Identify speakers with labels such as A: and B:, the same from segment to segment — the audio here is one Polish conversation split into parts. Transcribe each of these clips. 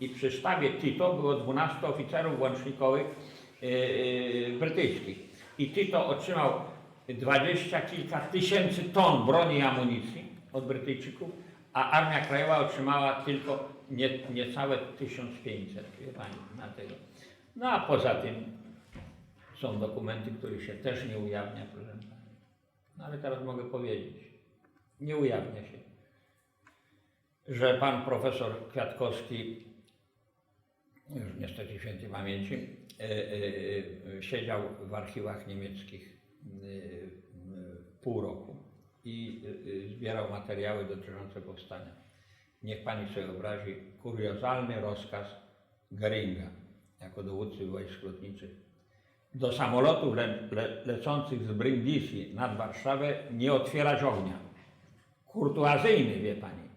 A: I przy sztabie Tito było 12 oficerów łącznikowych yy, yy, brytyjskich. I Tito otrzymał dwadzieścia kilka tysięcy ton broni i amunicji od Brytyjczyków, a Armia Krajowa otrzymała tylko nie, niecałe 1500, wie pani, na tego. No a poza tym są dokumenty, których się też nie ujawnia, proszę pani. No ale teraz mogę powiedzieć, nie ujawnia się, że pan profesor Kwiatkowski, już niestety świętej pamięci, e, e, e, siedział w archiwach niemieckich pół roku i zbierał materiały dotyczące powstania. Niech pani sobie wyobrazi kuriozalny rozkaz Geringa jako dowódcy wojsk lotniczych do samolotów le, le, lecących z Brindisi nad Warszawę nie otwierać ognia. Kurtuazyjny, wie pani,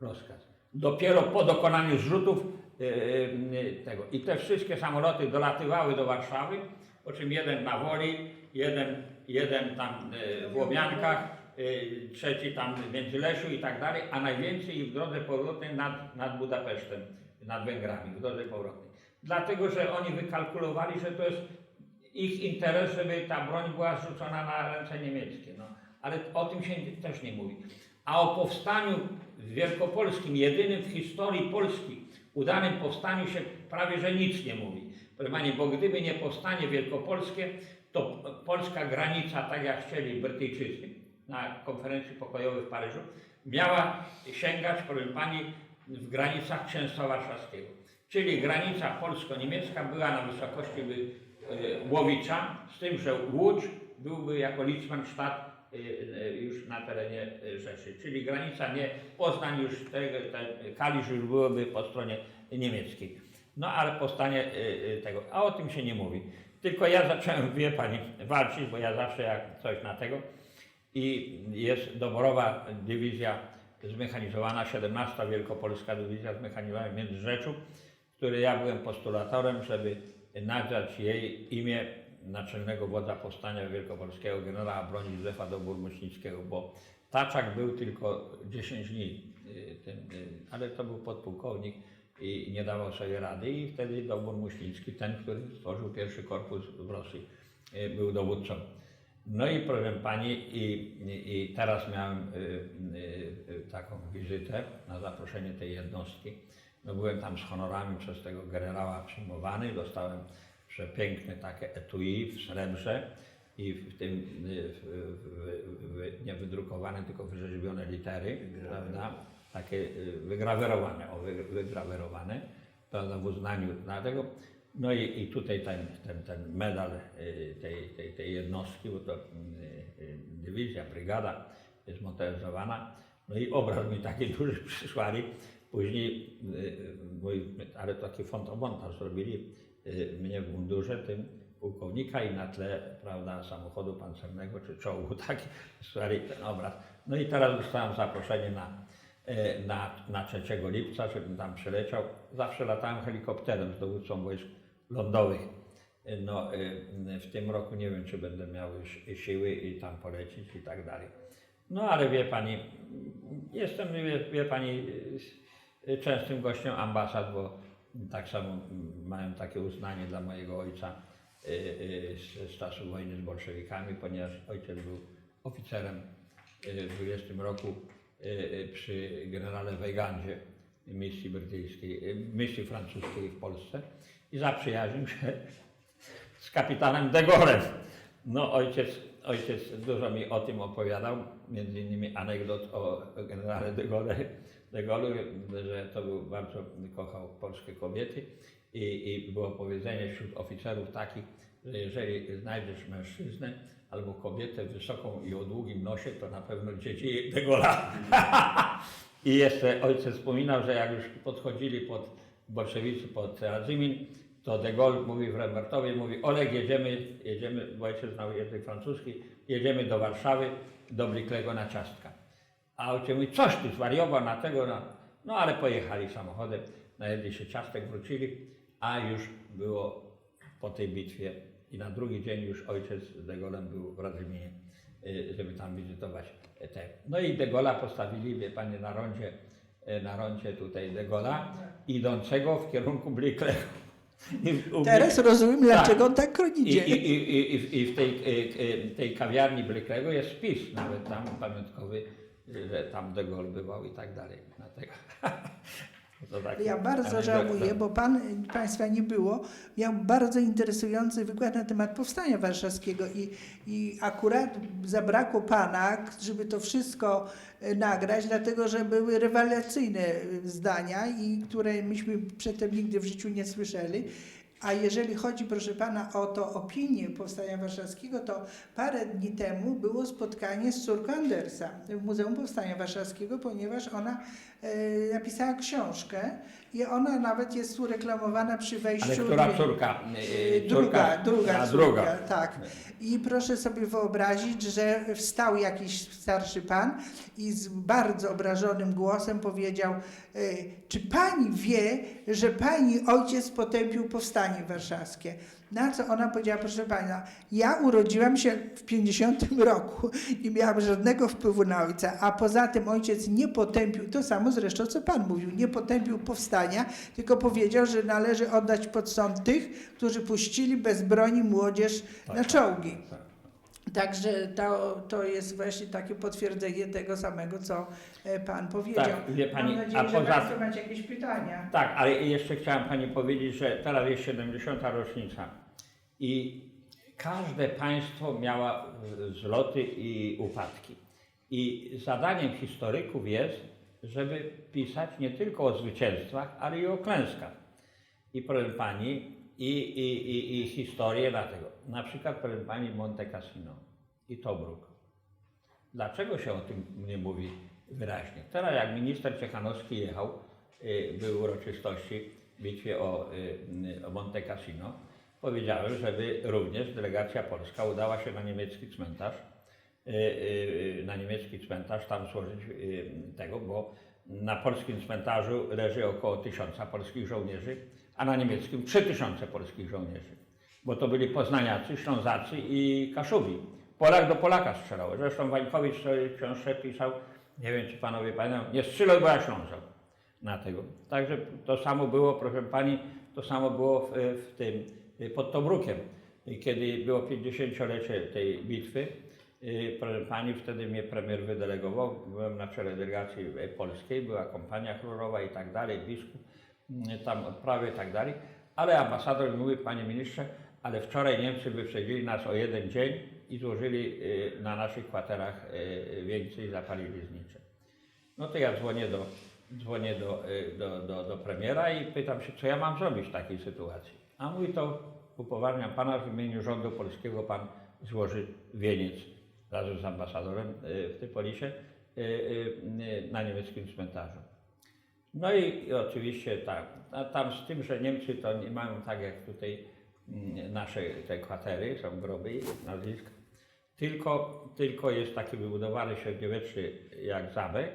A: rozkaz. Dopiero po dokonaniu zrzutów e, tego. I te wszystkie samoloty dolatywały do Warszawy, po czym jeden na Woli, jeden, jeden tam e, w Łomiankach, e, trzeci tam w Międzylesiu i tak dalej, a najwięcej w drodze powrotnej nad, nad Budapesztem, nad Węgrami, w drodze powrotnej. Dlatego, że oni wykalkulowali, że to jest ich interes, żeby ta broń była zrzucona na ręce niemieckie. No. Ale o tym się też nie mówi. A o powstaniu wielkopolskim, jedynym w historii Polski, udanym powstaniu się prawie że nic nie mówi. Proszę Pani, bo gdyby nie powstanie wielkopolskie, to polska granica, tak jak chcieli Brytyjczycy na konferencji pokojowej w Paryżu, miała sięgać, proszę Pani, w granicach Księstwa Warszawskiego. Czyli granica polsko-niemiecka była na wysokości e, Łowicza, z tym, że Łódź byłby jako Litzmannstadt e, już na terenie e, Rzeszy. Czyli granica nie, Poznań już, tego, ten Kalisz już byłoby po stronie niemieckiej. No ale powstanie tego, a o tym się nie mówi. Tylko ja zacząłem, wie Pani, walczyć, bo ja zawsze jak coś na tego i jest doborowa dywizja zmechanizowana, 17 Wielkopolska Dywizja zmechanizowana w Międzyrzeczu, której ja byłem postulatorem, żeby nadać jej imię naczelnego wodza powstania wielkopolskiego generała broni Józefa Dobór-Muśnickiego, bo Taczak był tylko 10 dni, y, tym, y, ale to był podpułkownik i nie dawał sobie rady i wtedy Dobór Muśnicki, ten, który stworzył pierwszy korpus w Rosji, y, był dowódcą. No i proszę Pani, i, i, teraz miałem y, y, taką wizytę na zaproszenie tej jednostki. No byłem tam z honorami przez tego generała przyjmowany, dostałem przepiękne takie etui w srebrze i w tym y, w, w, w, nie wydrukowane, tylko wyrzeźbione litery, prawda? Takie y, wygrawerowane, o wy- wygrawerowane, prawda, w uznaniu dla tego. No i, i tutaj ten, ten, ten medal y, tej, tej, tej jednostki, bo to dywizja, brygada jest motoryzowana. No i obraz mi taki duży przysłali. Później, mój, ale taki fotomontaż zrobili mnie w mundurze tym pułkownika i na tle prawda, samochodu pancernego czy czołgu taki przysłali ten obraz. No i teraz dostałem zaproszenie na, e, na, na 3 lipca, żebym tam przyleciał. Zawsze latałem helikopterem z dowódcą wojsk lądowych. E, No, w tym roku nie wiem, czy będę miał już siły i tam polecieć i tak dalej. No ale wie pani, jestem, wie, wie pani, częstym gościem ambasad, bo tak samo mają takie uznanie dla mojego ojca e, e, z, z czasu wojny z bolszewikami, ponieważ ojciec był oficerem e, w 20 roku przy generale Weigandzie misji brytyjskiej, misji francuskiej w Polsce i zaprzyjaźnił się z kapitanem de Gaulle'em. No ojciec, ojciec dużo mi o tym opowiadał, między innymi anegdot o generale de Gaulle, Gaulle że to był bardzo kochał polskie kobiety i, i było powiedzenie wśród oficerów takich, że jeżeli znajdziesz mężczyznę albo kobietę wysoką i o długim nosie, to na pewno dzieci de Gaulle'a. I jeszcze ojciec wspominał, że jak już podchodzili pod bolszewicy, pod Radzymin, to de Gaulle mówi w Rembertowie, mówi Oleg, jedziemy, jedziemy, bo ojciec znał język francuski, jedziemy do Warszawy, do Bliklego na ciastka. A ojciec mówi, coś ty zwariował na tego, no, no ale pojechali samochodem, najedli się ciastek, wrócili, a już było po tej bitwie i na drugi dzień już ojciec z de Gaulle'em był w Radzyminie, y, żeby tam wizytować te. No i de Gaulle'a postawili, wie Panie, na rondzie e, na roncie tutaj de Gaulle'a, idącego w kierunku u
B: Teraz rozumiem, dlaczego on tak
A: i,
B: idzie.
A: i, i, i, i w- I w tej, e, tej kawiarni Bliklego jest spis, nawet tam pamiątkowy, że tam de Gaulle bywał i tak dalej. Dlatego. Taki
B: Ja bardzo żałuję, bo pan, Państwa nie było. Miał bardzo interesujący wykład na temat Powstania Warszawskiego i, i akurat zabrakło Pana, żeby to wszystko e, nagrać, dlatego że były rewelacyjne e, zdania, i które myśmy przedtem nigdy w życiu nie słyszeli. A jeżeli chodzi, proszę Pana, o to opinię Powstania Warszawskiego, to parę dni temu było spotkanie z córką Andersa w Muzeum Powstania Warszawskiego, ponieważ ona napisała książkę i ona nawet jest tu reklamowana przy wejściu.
A: Ale która córka?
B: E,
A: E,
B: Druga,
A: córka-
B: druga,
A: a,
B: córka,
A: druga.
B: tak. I proszę sobie wyobrazić, że wstał jakiś starszy pan i z bardzo obrażonym głosem powiedział: e, Czy pani wie, że pani ojciec potępił powstanie warszawskie? Na co ona powiedziała, proszę pana, ja urodziłam się w 50 roku, nie miałam żadnego wpływu na ojca, a poza tym ojciec nie potępił, to samo zresztą co pan mówił, nie potępił powstania, tylko powiedział, że należy oddać pod sąd tych, którzy puścili bez broni młodzież na czołgi.
A: Tak.
B: Także to, to jest właśnie takie potwierdzenie tego samego, co e, Pan powiedział.
A: Tak, wie pani,
B: Mam nadzieję,
A: a
B: że
A: poza-
B: Państwo macie jakieś pytania.
A: Tak, ale jeszcze chciałem Pani powiedzieć, że teraz jest 70. rocznica i każde państwo miało e, zloty i upadki. I zadaniem historyków jest, żeby pisać nie tylko o zwycięstwach, ale i o klęskach. I proszę Pani, i, i, i, i historię dlatego. Na przykład proszę Pani Monte Cassino i Tobruk. Dlaczego się o tym nie mówi wyraźnie? Teraz jak minister Ciechanowski jechał, y, były uroczystości w bitwie o, y, o Monte Cassino, powiedziałem, żeby również delegacja polska udała się na niemiecki cmentarz, y, y, na niemiecki cmentarz, tam złożyć y, tego, bo na polskim cmentarzu leży około tysiąca polskich żołnierzy, a na niemieckim trzy tysiące polskich żołnierzy. Bo to byli poznaniacy, ślązacy i kaszubi. Polak do Polaka strzelał. Zresztą Wańkowicz w książce pisał, nie wiem czy panowie pamiętają, nie strzelał, bo ja Ślązak na tego. Także to samo było, proszę pani, to samo było w, w tym, pod Tobrukiem. Kiedy było 50-lecie tej bitwy, y, pani, wtedy mnie premier wydelegował, byłem na czele delegacji polskiej, była kompania królowa i tak dalej, biskup, y, tam odprawy i tak dalej, ale ambasador mówi, panie ministrze, ale wczoraj Niemcy wyprzedzili nas o jeden dzień i złożyli y, na naszych kwaterach wieńce i zapalili znicze. No to ja dzwonię do, dzwonię do, do, do, do premiera i pytam się, co ja mam zrobić w takiej sytuacji. A mówi to upoważniam pana w imieniu rządu polskiego, pan złoży wieniec razem z ambasadorem y, w Typolisie y, y, na niemieckim cmentarzu. No i, oczywiście tak, a tam z tym, że Niemcy to nie mają tak jak tutaj mm, nasze te kwatery, są groby ich nazwisk, tylko, tylko jest taki wybudowany średniowieczny jak zamek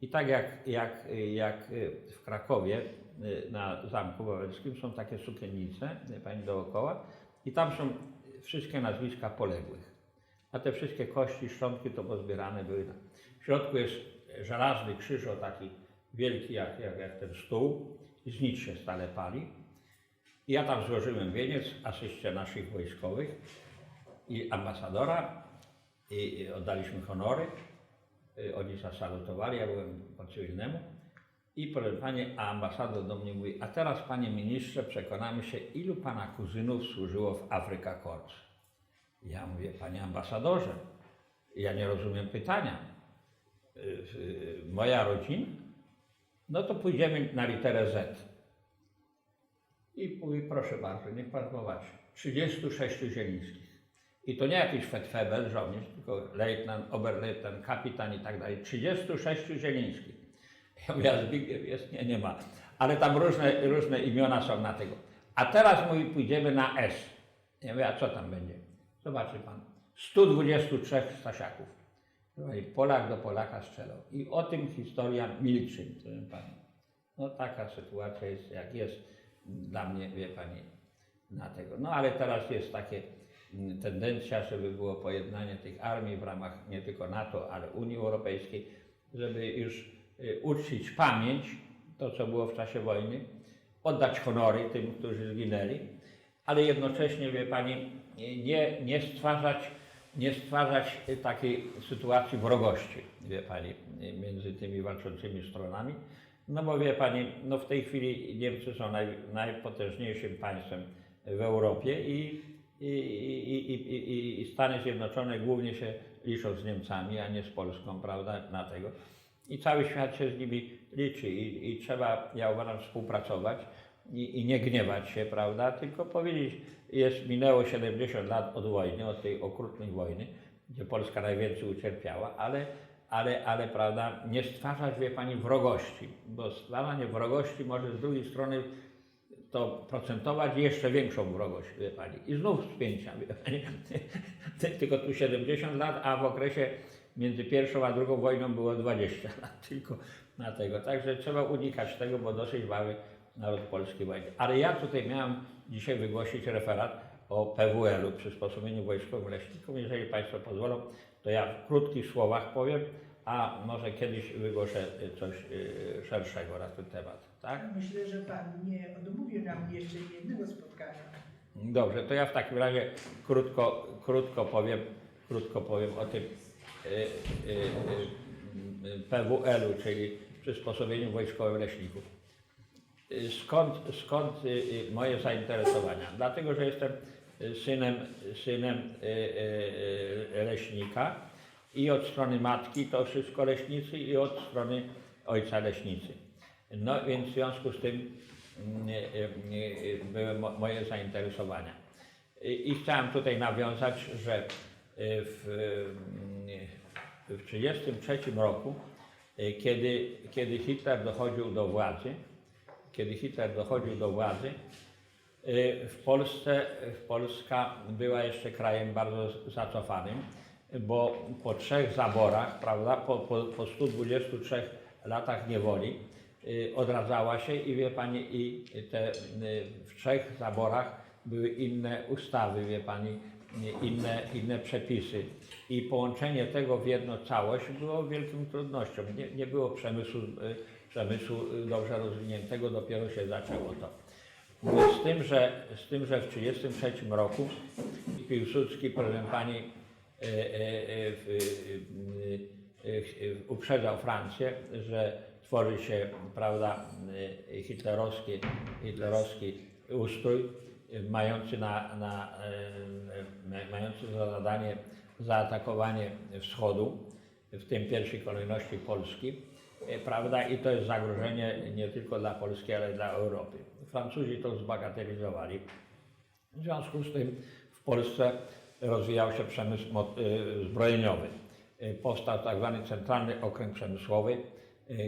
A: i tak jak, jak, jak w Krakowie na Zamku Wawelskim są takie sukiennice, wie pani dookoła i tam są wszystkie nazwiska poległych. A te wszystkie kości, szczątki to pozbierane były. na- W środku jest żelazny krzyż o taki wielki jak, jak, jak ten stół i z nic się stale pali. I ja tam złożyłem wieniec asyście naszych wojskowych i ambasadora i, i oddaliśmy honory. Y, Oni zasalutowali, ja byłem po cywilnemu. I proszę Panie, a ambasador do mnie mówi, a teraz Panie Ministrze przekonamy się, ilu Pana kuzynów służyło w Afryka Korps. Ja mówię, Panie Ambasadorze, ja nie rozumiem pytania. Moja rodzina? No to pójdziemy na literę Z. I mówi, proszę bardzo, niech pan zobaczy. 36 zielińskich. I to nie jakiś fetfebel, żołnierz, tylko lejtnant, oberlejtnant, kapitan i tak dalej. 36 zielińskich. Ja mówię, Zbigniew jest? Nie, nie ma. Ale tam różne, różne imiona są na tego. A teraz mówi, pójdziemy na S. Ja mówię, a co tam będzie? Zobaczy pan. 123 Stasiaków. I Polak do Polaka strzelał. I o tym historia milczy, proszę pani. No taka sytuacja jest, jak jest dla mnie, wie pani, na tego. No ale teraz jest takie mm, tendencja, żeby było pojednanie tych armii w ramach nie tylko NATO, ale Unii Europejskiej, żeby już uczcić pamięć, to co było w czasie wojny, oddać honory tym, którzy zginęli, ale jednocześnie, wie Pani, nie, nie stwarzać, nie stwarzać y, takiej sytuacji wrogości, wie Pani, y, między tymi walczącymi stronami. No bo wie Pani, no w tej chwili Niemcy są naj, najpotężniejszym państwem w Europie i, i, i, i, i, i Stany Zjednoczone głównie się liczą z Niemcami, a nie z Polską, prawda, na tego. I cały świat się z nimi liczy i, i trzeba, ja uważam, współpracować i, i nie gniewać się, prawda, tylko powiedzieć, jest, minęło 70 lat od wojny, od tej okrutnej wojny, gdzie Polska najwięcej ucierpiała, ale, ale, ale prawda, nie stwarzać, wie Pani, wrogości, bo stwarzanie wrogości może z drugiej strony to procentować jeszcze większą wrogość, wie Pani. I znów spięcia, wie Pani. Tylko tu 70 lat, a w okresie między pierwszą a drugą wojną było 20 lat tylko na tego. Także trzeba unikać tego, bo dosyć mały naród polski wojny. Ale ja tutaj miałem dzisiaj wygłosić referat o PWL-u, przysposobieniu wojskowym leśnikom. Jeżeli Państwo pozwolą, to ja w krótkich słowach powiem, a może kiedyś wygłoszę y, coś y, szerszego na ten temat. Tak?
B: Myślę, że Pan nie odmówił nam jeszcze jednego spotkania.
A: Dobrze, to ja w takim razie krótko, krótko powiem, krótko powiem o tym PWL-u, czyli przysposobieniu wojskowym leśników. Y, Skąd, skąd y, y, moje zainteresowania? Dlatego, że jestem y, synem, synem y, y, y, leśnika i od strony matki to wszystko leśnicy i od strony ojca leśnicy. No więc w związku z tym mm, y, y, y, były mo- moje zainteresowania. I, chciałem tutaj nawiązać, że y, w, w 1933 roku, y, kiedy, kiedy Hitler dochodził do władzy, kiedy Hitler dochodził do władzy, y, w Polsce, Polska była jeszcze krajem bardzo zacofanym, bo po trzech zaborach, prawda, po, po, po 123 latach niewoli y, odradzała się i wie Pani, i te w trzech zaborach były inne ustawy, wie Pani, inne, inne przepisy. I połączenie tego w jedną całość było wielką trudnością. Nie, nie było przemysłu, y, przemysłu y, dobrze rozwiniętego, dopiero się zaczęło to. Z tym, że, z tym, że w 1933 roku Piłsudski, proszę Pani, e, uprzedzał Francję, że tworzy się, prawda, hitlerowski, hitlerowski ustrój mający, na, na, e, e, mający za zadanie zaatakowanie wschodu, w tym pierwszej kolejności Polski, e, prawda, i to jest zagrożenie nie tylko dla Polski, ale dla Europy. Francuzi to zbagatelizowali. W związku z tym w Polsce rozwijał się przemysł zbrojeniowy. Powstał tak zwany centralny okręg przemysłowy,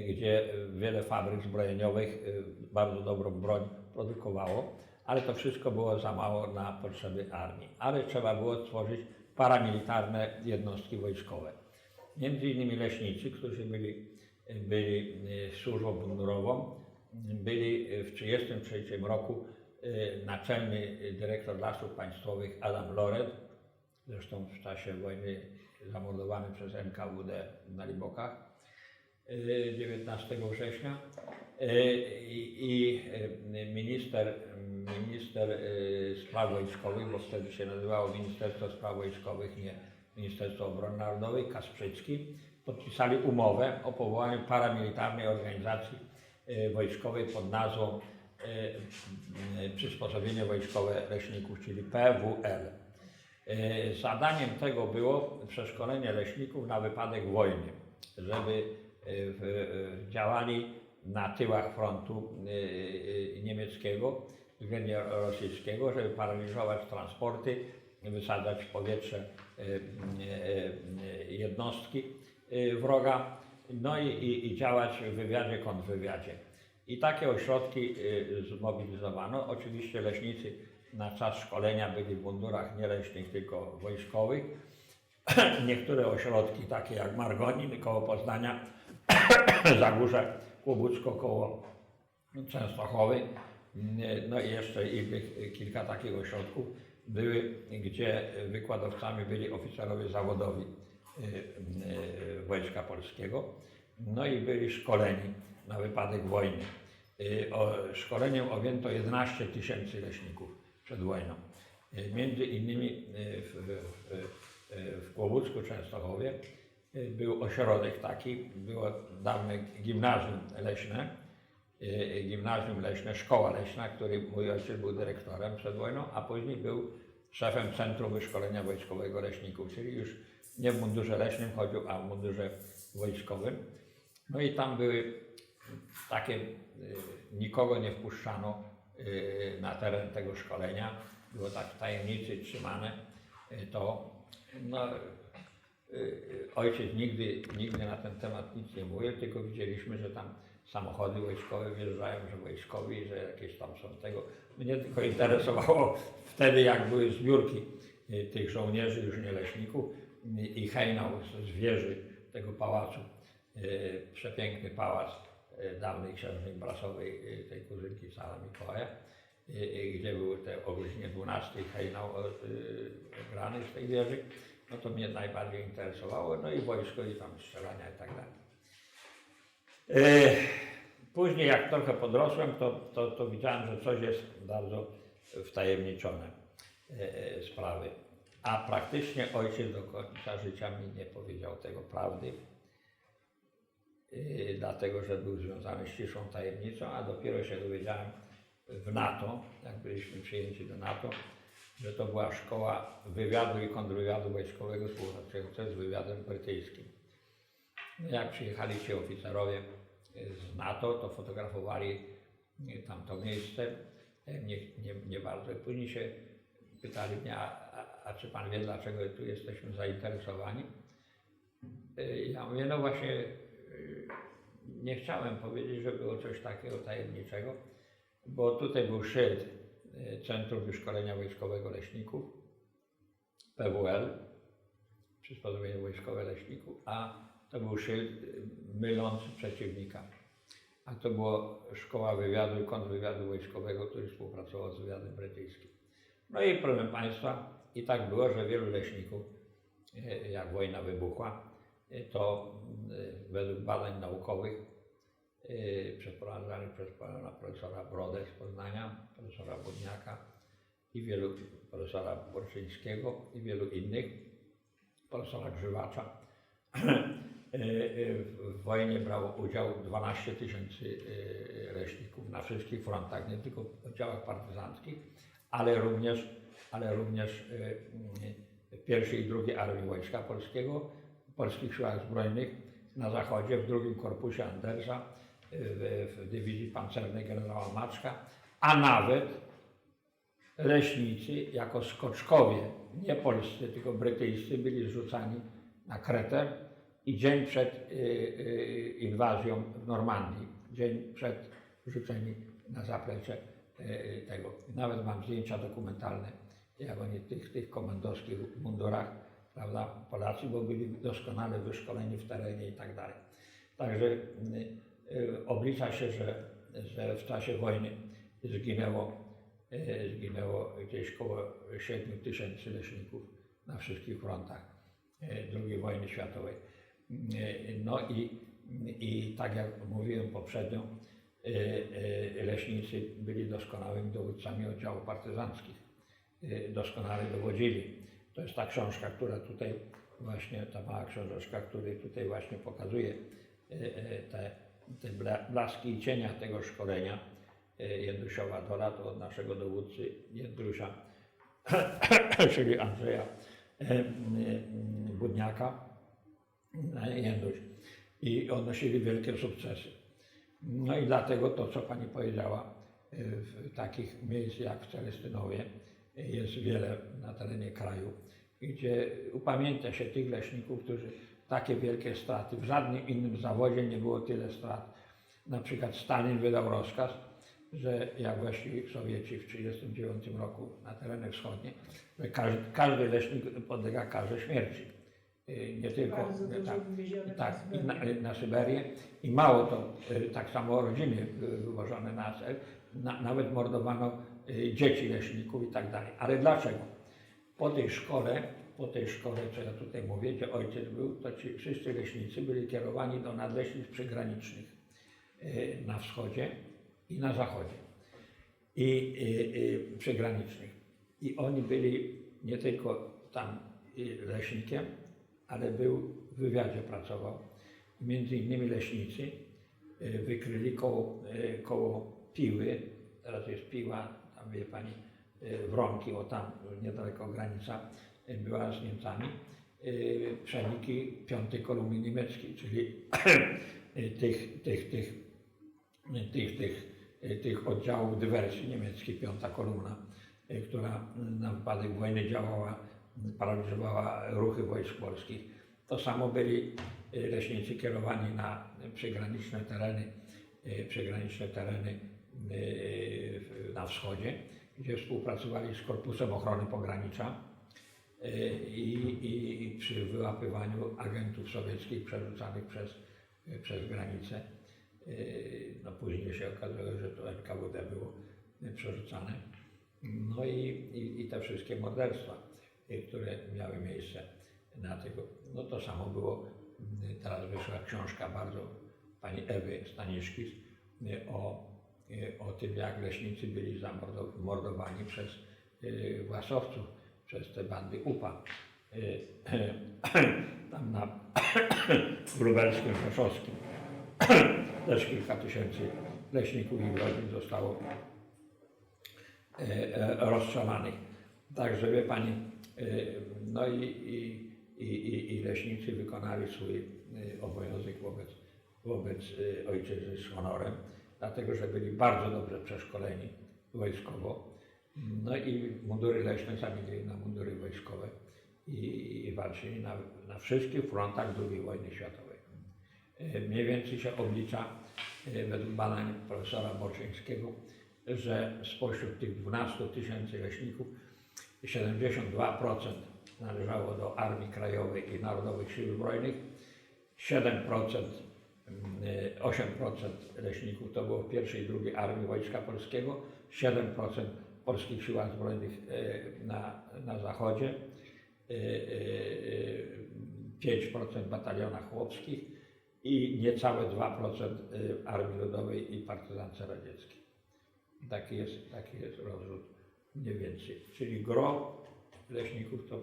A: gdzie wiele fabryk zbrojeniowych bardzo dobrą broń produkowało, ale to wszystko było za mało na potrzeby armii. Ale trzeba było stworzyć paramilitarne jednostki wojskowe. Między innymi leśnicy, którzy byli, byli y, służbą mundurową, byli w 1933 roku y, naczelny dyrektor Lasów Państwowych Adam Loret, zresztą w czasie wojny zamordowany przez NKWD w Nalibokach y, 19 września Y, i, minister, minister y, spraw wojskowych, bo wtedy się nazywało Ministerstwo Spraw Wojskowych, nie Ministerstwo Obrony Narodowej, Kasprzycki, podpisali umowę o powołaniu paramilitarnej organizacji y, wojskowej pod nazwą y, Przysposobienie Wojskowe Leśników, czyli PWL. Zadaniem tego było przeszkolenie leśników na wypadek wojny, żeby działali na tyłach frontu niemieckiego, względnie rosyjskiego, żeby paraliżować transporty, wysadzać w powietrze y, y, y, jednostki wroga, no i, i, i działać w wywiadzie, kontrwywiadzie. I takie ośrodki zmobilizowano. Oczywiście leśnicy na czas szkolenia byli w mundurach nie leśnych, tylko wojskowych. Niektóre ośrodki, takie jak Margonin koło Poznania, Zagórze Kłobucko koło Częstochowy, no i jeszcze innych kilka takich ośrodków były, gdzie wykładowcami byli oficerowie zawodowi y, y, Wojska Polskiego. No i byli szkoleni na wypadek wojny. Y, szkoleniem objęto 11 tysięcy leśników przed wojną. Między innymi w, w, w Kłobucku, Częstochowie był ośrodek taki, było dawne gimnazjum leśne, gimnazjum leśne, szkoła leśna, której mój ojciec był dyrektorem przed wojną, a później był szefem Centrum Wyszkolenia Wojskowego Leśników, czyli już nie w mundurze leśnym chodził, a w mundurze wojskowym. No i tam były takie, y, nikogo nie wpuszczano y, na teren tego szkolenia, było tak w tajemnicy trzymane, y, to no, y, y, ojciec nigdy, nigdy na ten temat nic nie mówił, tylko widzieliśmy, że tam samochody wojskowe wjeżdżają, że wojskowi, że jakieś tam są tego. Mnie tylko interesowało wtedy, jak były zbiórki y, tych żołnierzy, już nie leśników y, i hejnał z wieży tego pałacu, y, przepiękny pałac dawnej księżnej brasowej, tej kuzynki Sala Mikołaja, gdzie były te o godzinie 12 hejnał grany z tej wieży, no to mnie najbardziej interesowało, no i wojsko i tam strzelania i tak dalej. E, Później jak trochę podrosłem, to, to, to widziałem, że coś jest bardzo wtajemniczone e, e, sprawy. A praktycznie ojciec do końca życia mi nie powiedział tego prawdy, e, dlatego że był związany z ciszą tajemnicą, a dopiero się dowiedziałem w NATO, jak byliśmy przyjęci do NATO, że to była szkoła wywiadu i kontrwywiadu wojskowego współpracująca z wywiadem brytyjskim. No jak przyjechali ci oficerowie z NATO, to fotografowali e, tamto miejsce. Ja Nie, nie, nie bardzo. Później się pytali mnie, a, a, a czy pan wie, dlaczego tu jesteśmy zainteresowani? E, Ja mówię, no właśnie, e, nie chciałem powiedzieć, że było coś takiego tajemniczego, bo tutaj był szyld e, Centrum Wyszkolenia Wojskowego Leśników, PWL, Przyspodobienie Wojskowe Leśników, a to był szyld mylący przeciwnika. A to była Szkoła Wywiadu i Kontrwywiadu Wojskowego, który współpracował z wywiadem brytyjskim. No i proszę Państwa, i tak było, że wielu leśników, y, jak wojna wybuchła, y, to y, według badań naukowych przeprowadzonych przez pana profesora Brodę z Poznania, profesora Budniaka i wielu profesora Borczyńskiego i wielu innych, profesora Grzywacza, E, e, w wojnie brało udział 12 tysięcy e, leśników na wszystkich frontach, nie tylko w oddziałach partyzanckich, ale również, ale również e, mm, pierwszej i drugiej Armii Wojska Polskiego, w polskich siłach zbrojnych na zachodzie, w drugim korpusie Andersa, e, w, w dywizji pancernej generała Maczka, a nawet leśnicy jako skoczkowie, nie polscy, tylko brytyjscy, byli zrzucani na Kretę i dzień przed y, y, inwazją w Normandii, dzień przed rzuceni na zaplecze y, tego. Nawet mam zdjęcia dokumentalne, jak oni w tych, tych komendowskich mundurach, prawda, Polacy, bo byli doskonale wyszkoleni w terenie i tak dalej. Także oblicza się, że, że w czasie wojny zginęło, zginęło gdzieś około 7 tysięcy leśników na wszystkich frontach II wojny światowej. Y, No i, i tak jak mówiłem poprzednio, y, y, leśnicy byli doskonałymi dowódcami oddziałów partyzanckich. Doskonale dowodzili. To jest ta książka, która tutaj właśnie, ta mała książeczka, która tutaj właśnie pokazuje te, te bla- blaski i cienia tego szkolenia Jędrusiowa Dora, to od naszego dowódcy Jędrusia, czyli Andrzeja y, Budniaka, Jędruś. I odnosili wielkie sukcesy. No i dlatego to, co Pani powiedziała, y, w takich miejsc jak w Celestynowie jest wiele na terenie kraju, gdzie upamiętnia się tych leśników, którzy takie wielkie straty, w żadnym innym zawodzie nie było tyle strat. Na przykład Stalin wydał rozkaz, że jak weszli Sowieci w 1939 roku na tereny wschodnie, że każdy, każdy leśnik podlega karze śmierci. Y, Nie tylko
B: dużo
A: tak, tak,
B: na
A: i na,
B: Syberię.
A: I mało to, y, tak samo rodziny y, wywożone na cel, na, nawet mordowano y, dzieci leśników i tak dalej. Ale dlaczego? Po tej szkole po tej szkole, co ja tutaj mówię, gdzie ojciec był, to ci wszyscy leśnicy byli kierowani do nadleśnic przygranicznych na wschodzie i na zachodzie i e, e, przygranicznych. I oni byli nie tylko tam leśnikiem, ale był w wywiadzie pracował. Między innymi leśnicy e, wykryli koło, e, koło Piły, teraz jest Piła, tam wie pani, e, Wronki, o tam niedaleko granica była z Niemcami, przeniki piątej kolumny niemieckiej, czyli tych, tych, tych, tych, tych, tych oddziałów dywersji niemieckiej, piąta kolumna, która na wypadek wojny działała, paraliżowała ruchy wojsk polskich. To samo byli e, leśnicy kierowani na przygraniczne tereny, e, przygraniczne tereny w- na wschodzie, gdzie współpracowali z Korpusem Ochrony Pogranicza i, i, i przy wyłapywaniu agentów sowieckich przerzucanych przez, przez granicę. No później się okazało, że to NKWD było przerzucane. No i, i, i te wszystkie morderstwa, które miały miejsce na tego. No to samo było, teraz wyszła książka bardzo pani Ewy Staniszkis e, o, e, o tym, jak leśnicy byli zamordowani przez e, własowców, przez te bandy UPA. Tam na Lubelskim, Rzeszowskim też kilka tysięcy leśników i rodzin zostało rozstrzelanych. Także wie Pani, no i, i, i, i- leśnicy wykonali swój e, obowiązek wobec, wobec e, ojczyzny z honorem, dlatego że byli bardzo dobrze przeszkoleni wojskowo. No i mundury leśne zamienili na mundury wojskowe i, i walczyli na, na wszystkich frontach II wojny światowej. E, Mniej więcej się oblicza, e, według badań profesora Boczyńskiego, że spośród tych 12 tysięcy leśników 72% należało do Armii Krajowej i Narodowych Sił Zbrojnych, 7%, mm, e, 8% leśników to było w pierwszej i drugiej Armii Wojska Polskiego, 7% Polskich Siłach Zbrojnych e, na, na Zachodzie, e, e, e, 5% batalionach chłopskich i niecałe 2% y, Armii Ludowej i Partyzance Radzieckiej. Taki jest, taki jest rozrzut mniej więcej. Czyli gro leśników to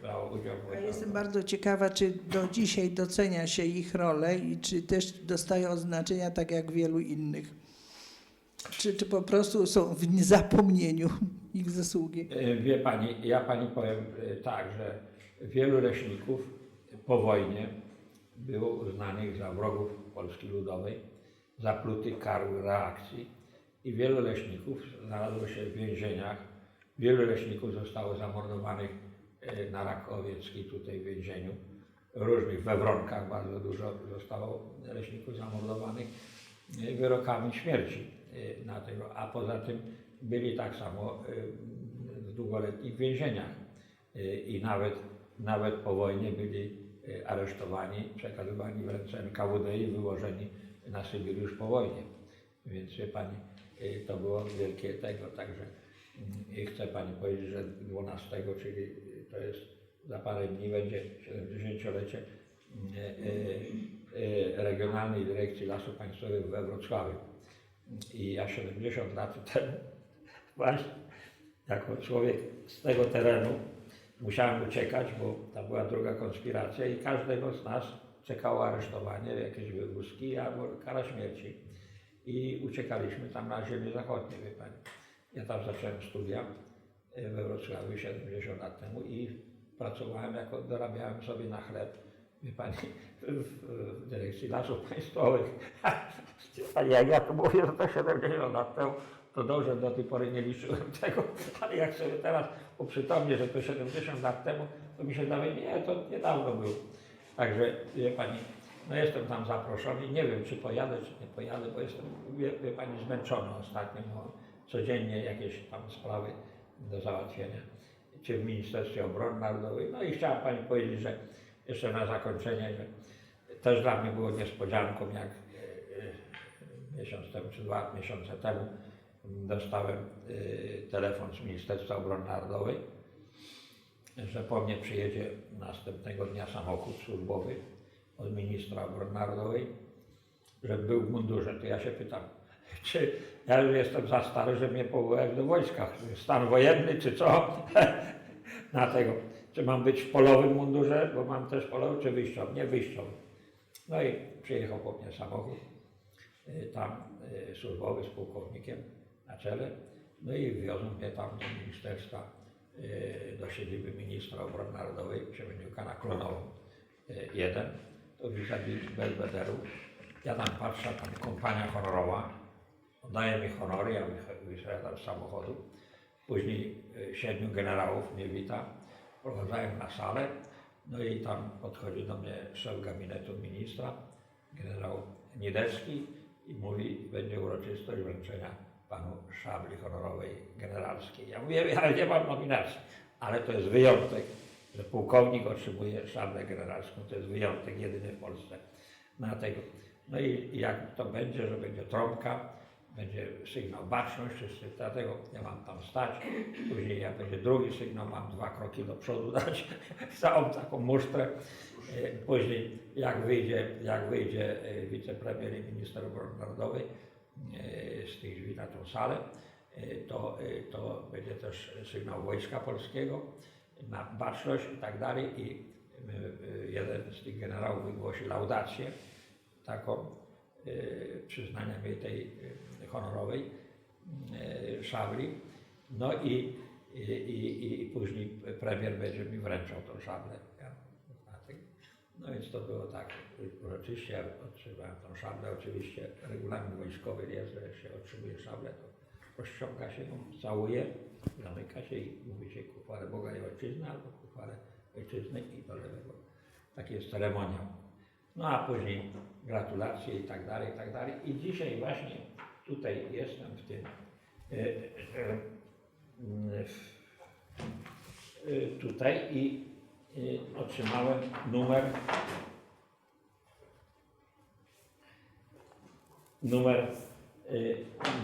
A: brało udział w
B: Ja
A: wojnie.
B: jestem bardzo ciekawa, czy do dzisiaj docenia się ich rolę i czy też dostają odznaczenia tak jak wielu innych. Czy, czy po prostu są w zapomnieniu ich zasługi?
A: Y, Wie Pani, ja Pani powiem y, tak, że wielu leśników po wojnie było uznanych za wrogów Polski Ludowej, za pluty karły reakcji i wielu leśników znalazło się w więzieniach. Wielu leśników zostało zamordowanych y, na Rakowieckiej, tutaj w więzieniu. Różnych, we Wronkach bardzo dużo zostało leśników zamordowanych y, wyrokami śmierci y, na tego, a poza tym byli tak samo w długoletnich więzieniach i nawet, nawet po wojnie byli aresztowani, przekazywani w ręce NKWD i wyłożeni na Sybir już po wojnie. Więc wie Pani, to było wielkie tego, także mm, i chcę Pani powiedzieć, że 12, czyli y, to jest za parę dni będzie 70-lecie y, y, y, Regionalnej Dyrekcji Lasów Państwowych we Wrocławiu. I ja 70 lat temu właśnie jako człowiek z tego terenu musiałem uciekać, bo to była druga konspiracja i każdego z nas czekało aresztowanie, jakieś wywózki albo kara śmierci. I uciekaliśmy tam na ziemię zachodnie, wie Pani. Ja tam zacząłem studia e, we Wrocławiu 70 lat temu i pracowałem jako, dorabiałem sobie na chleb, wie Pani, w, w dyrekcji lasów państwowych. A jak ja to mówię, że to 70 lat temu, to dobrze, do tej pory nie liczyłem tego, ale jak sobie teraz uprzytomnię, że to 70 lat temu, to mi się wydaje, nie, to niedawno było. Także, wie Pani, no jestem tam zaproszony, nie wiem, czy pojadę, czy nie pojadę, bo jestem, wie, wie Pani, zmęczony ostatnio, no, codziennie jakieś tam sprawy do załatwienia, czy w Ministerstwie Obrony Narodowej. No i chciałem Pani powiedzieć, że jeszcze na zakończenie, że też dla mnie było niespodzianką, jak e, e, miesiąc temu, czy dwa miesiące temu dostałem e, telefon z Ministerstwa Obrony Narodowej że po mnie przyjedzie następnego dnia samochód służbowy od ministra obrony narodowej, że był w mundurze. To ja się pytam, czy ja już jestem za stary, żeby mnie powołać do wojska? Stan wojenny czy co? Na tego. Czy mam być w polowym mundurze, bo mam też polowy, czy wyjściowy? Nie wyjściowy. No i przyjechał po mnie samochód, y, tam y, służbowy z pułkownikiem na czele. No i wiozą mnie tam do ministerstwa, y, do siedziby ministra obrony narodowej, Siemieniuka na Klonową. Jeden, vis-a-vis Belwederu. Ja tam patrzę, tam kompania honorowa, oddaje mi honory, ja wysiadam z samochodu. Później y, siedmiu generałów mnie wita, prowadzają na salę, no i tam podchodzi do mnie szef gabinetu ministra, generał Niedecki i mówi, będzie uroczystość wręczenia panu szabli honorowej generalskiej. Ja mówię, ja nie mam nominacji, ale to jest wyjątek, że pułkownik otrzymuje szablę generalską, to jest wyjątek jedyny w Polsce na tego. No i jak to będzie, że będzie trąbka, będzie sygnał baczność, wszyscy, dlatego ja mam tam stać, później jak będzie drugi sygnał, mam dwa kroki do przodu dać, całą taką musztrę. E, Później jak wyjdzie, jak wyjdzie e, wicepremier i minister obrony narodowej e, z tych drzwi na tą salę, to, to będzie też sygnał Wojska Polskiego na baczność i tak dalej i e, e, jeden z tych generałów wygłosi laudację taką e, przyznania mi tej honorowej szabli. No i, i, i, i później premier będzie mi wręczał tą szablę. No więc to było tak, uroczyście otrzymałem tą szablę. Oczywiście regulamin wojskowy jest, że jak się otrzymuje szablę, to rozciąga się całuje, zamyka się i mówi się ku Boga i Ojczyzny albo ku Ojczyzny i do lewego. Taki jest ceremoniał. No a później gratulacje i tak dalej, i tak dalej. I dzisiaj właśnie tutaj jestem w tym, e, e, e, tutaj i otrzymałem numer numer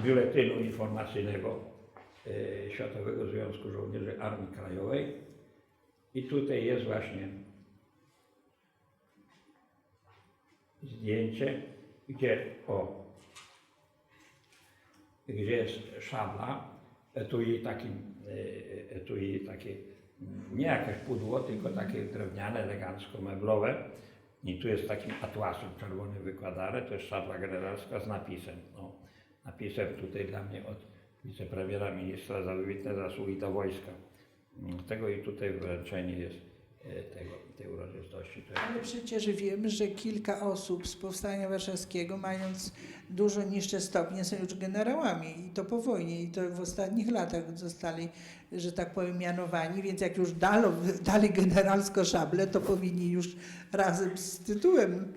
A: biuletynu informacyjnego e, Światowego Związku Żołnierzy Armii Krajowej i tutaj jest właśnie zdjęcie, gdzie o, gdzie jest szabla, etui takim, e, etui takie, nie jakieś pudło, tylko takie drewniane, elegancko meblowe. I tu jest takim atłasem czerwonym wykładane, to jest szabla generalska z napisem. No, napisem tutaj dla mnie od wicepremiera ministra za wybitne zasługi do wojska. Mm, Tego i tutaj wręczenie jest e, tego, tej uroczystości.
B: Ale przecież wiemy, że kilka osób z Powstania Warszawskiego, mając dużo niższe stopnie, są już generałami i to po wojnie, i to w ostatnich latach zostali, że tak powiem, mianowani, więc jak już dalo, dali generalsko szable, to powinni już razem z tytułem